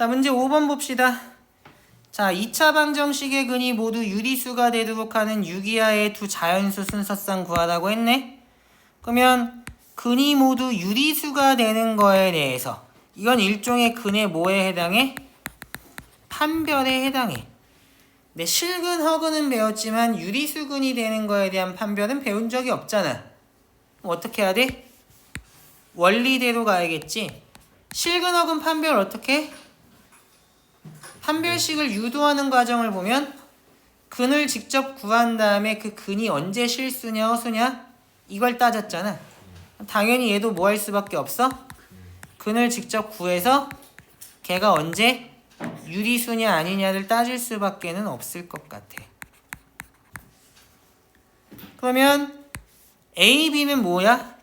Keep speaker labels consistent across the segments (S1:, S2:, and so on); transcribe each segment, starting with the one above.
S1: 자, 문제 5번 봅시다. 자, 2차 방정식의 근이 모두 유리수가 되도록 하는 유기하의 두 자연수 순서상 구하라고 했네. 그러면 근이 모두 유리수가 되는 거에 대해서 이건 일종의 근의 뭐에 해당해? 판별에 해당해. 네, 실근, 허근은 배웠지만 유리수근이 되는 거에 대한 판별은 배운 적이 없잖아. 어떻게 해야 돼? 원리대로 가야겠지. 실근, 허근 판별 어떻게 해? 판별식을 유도하는 과정을 보면 근을 직접 구한 다음에 그 근이 언제 실수냐 허수냐 이걸 따졌잖아. 당연히 얘도 뭐 할 수밖에 없어? 근을 직접 구해서 걔가 언제 유리수냐 아니냐를 따질 수밖에는 없을 것 같아. 그러면 A, B는 뭐야?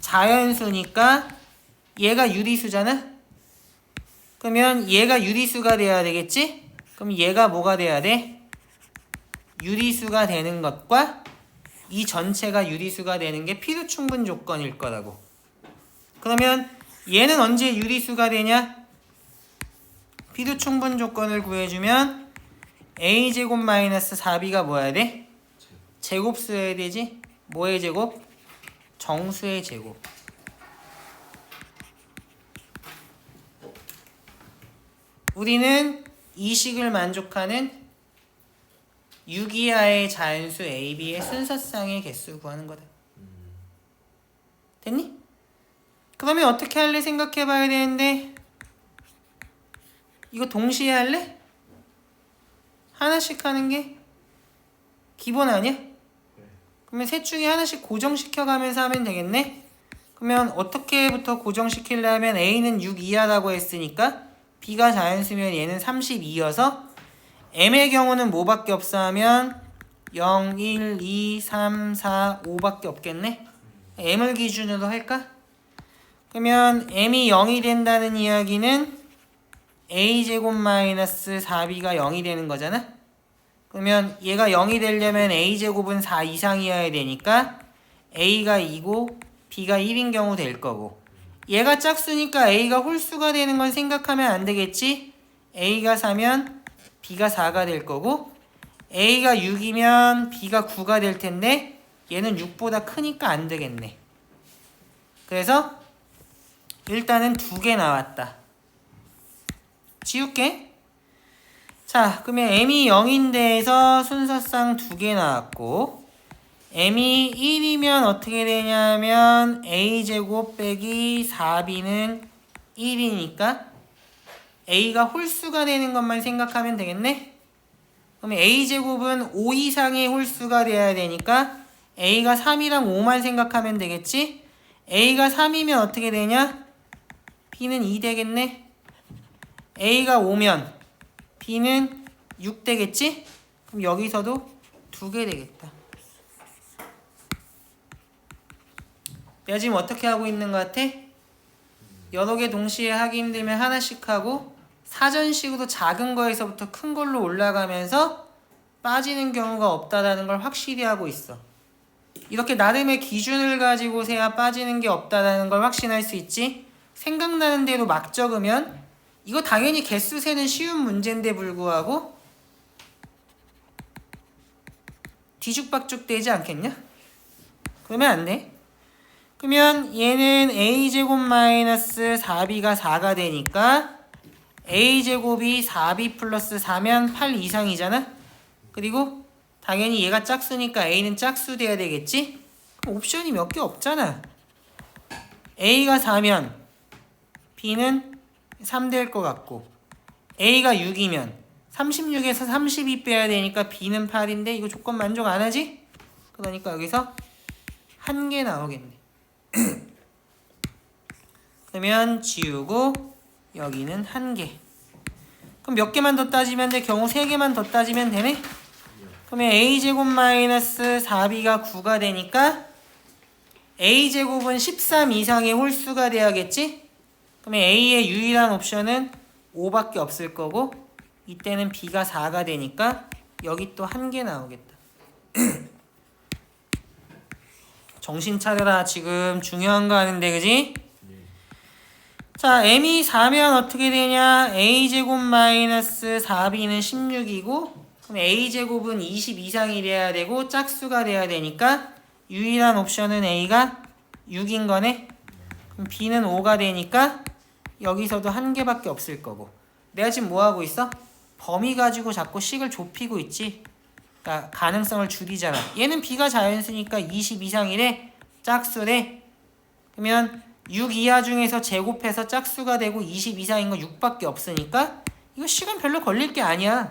S1: 자연수니까 얘가 유리수잖아. 그러면 얘가 유리수가 돼야 되겠지? 그럼 얘가 뭐가 돼야 돼? 유리수가 되는 것과 이 전체가 유리수가 되는 게 필요 충분 조건일 거라고. 그러면 얘는 언제 유리수가 되냐? 필요 충분 조건을 구해주면 a 제곱 마이너스 4b가 뭐야 돼? 제곱 써야 되지? 뭐의 제곱? 정수의 제곱. 우리는 이 식을 만족하는 유기하의 자연수 AB의 순서상의 개수 구하는 거다. 됐니? 그러면 어떻게 할래 생각해 봐야 되는데 이거 동시에 할래? 하나씩 하는 게 기본 아니야? 그러면 셋 중에 하나씩 고정시켜 가면서 하면 되겠네? 그러면 어떻게부터 고정시키려면 A는 6 이하라고 했으니까 B가 자연수면 얘는 32여서 M의 경우는 뭐밖에 없어 하면 0, 1, 2, 3, 4, 5밖에 없겠네? M을 기준으로 할까? 그러면 M이 0이 된다는 이야기는 A제곱 마이너스 4B가 0이 되는 거잖아? 그러면 얘가 0이 되려면 A제곱은 4 이상이어야 되니까 A가 2고 B가 1인 경우 될 거고 얘가 짝수니까 A가 홀수가 되는 건 생각하면 안 되겠지? A가 4면 B가 4가 될 거고 A가 6이면 B가 9가 될 텐데 얘는 6보다 크니까 안 되겠네. 그래서 일단은 두 개 나왔다. 지울게. 자, 그러면 M이 0인데에서 순서상 두 개 나왔고 M이 1이면 어떻게 되냐면 A제곱 빼기 4B는 1이니까 A가 홀수가 되는 것만 생각하면 되겠네? 그러면 A제곱은 5 이상의 홀수가 돼야 되니까 A가 3이랑 5만 생각하면 되겠지? A가 3이면 어떻게 되냐? B는 2 되겠네? A가 5면 B는 6 되겠지? 그럼 여기서도 두개 되겠다. 내가 지금 어떻게 하고 있는 것 같아? 여러 개 동시에 하기 힘들면 하나씩 하고 사전식으로 작은 거에서부터 큰 걸로 올라가면서 빠지는 경우가 없다라는 걸 확실히 하고 있어. 이렇게 나름의 기준을 가지고 세야 빠지는 게 없다라는 걸 확신할 수 있지. 생각나는 대로 막 적으면 이거 당연히 개수 세는 쉬운 문제인데 불구하고 뒤죽박죽 되지 않겠냐? 그러면 안 돼. 그러면 얘는 a제곱 마이너스 4b가 4가 되니까 a제곱이 4b 플러스 4면 8 이상이잖아? 그리고 당연히 얘가 짝수니까 a는 짝수 돼야 되겠지? 옵션이 몇 개 없잖아. a가 4면 b는 3 될 것 같고 a가 6이면 36에서 32 빼야 되니까 b는 8인데 이거 조건 만족 안 하지? 그러니까 여기서 한 개 나오겠네. 그러면 지우고 여기는 한 개. 그럼 몇 개만 더 따지면 돼? 경우 세 개만 더 따지면 되네? 그러면 a제곱 마이너스 4b가 9가 되니까 a제곱은 13 이상의 홀수가 돼야겠지? 그러면 a의 유일한 옵션은 5밖에 없을 거고 이때는 b가 4가 되니까 여기 또 한 개 나오겠다. 정신 차려라 지금 중요한 거 하는데 그지? 자, m이 4면 어떻게 되냐? a제곱 마이너스 4b는 16이고 그럼 a제곱은 20 이상이 돼야 되고 짝수가 돼야 되니까 유일한 옵션은 a가 6인 거네. 그럼 b는 5가 되니까 여기서도 한 개밖에 없을 거고. 내가 지금 뭐 하고 있어? 범위 가지고 자꾸 식을 좁히고 있지. 그러니까 가능성을 줄이잖아. 얘는 b가 자연수니까 20 이상 이래. 짝수래. 그러면 6 이하 중에서 제곱해서 짝수가 되고 20 이상인 거 6밖에 없으니까 이거 시간 별로 걸릴 게 아니야.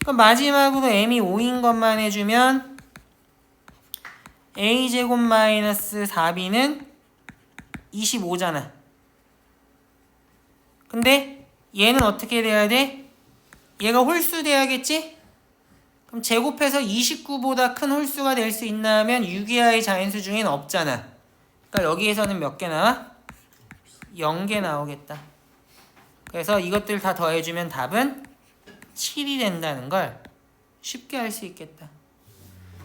S1: 그럼 마지막으로 m이 5인 것만 해주면 a제곱 마이너스 4b는 25잖아. 근데 얘는 어떻게 돼야 돼? 얘가 홀수 돼야겠지? 그럼 제곱해서 29보다 큰 홀수가 될 수 있나 하면 6 이하의 자연수 중엔 없잖아. 그러니까 여기에서는 몇 개 나와? 0개 나오겠다. 그래서 이것들 다 더해주면 답은 7이 된다는 걸 쉽게 알수 있겠다.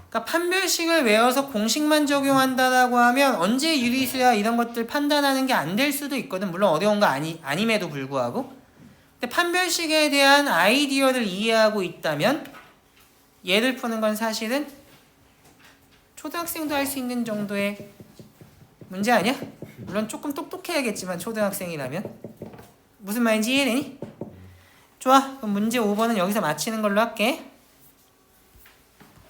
S1: 그러니까 판별식을 외워서 공식만 적용한다라고 하면 언제 유리수야 이런 것들 판단하는 게 안 될 수도 있거든. 물론 어려운 거 아니, 아님에도 불구하고. 근데 판별식에 대한 아이디어를 이해하고 있다면 얘를 푸는 건 사실은 초등학생도 할 수 있는 정도의 문제 아니야? 물론 조금 똑똑해야겠지만 초등학생이라면 무슨 말인지 이해되니? 좋아 그럼 문제 5번은 여기서 마치는 걸로 할게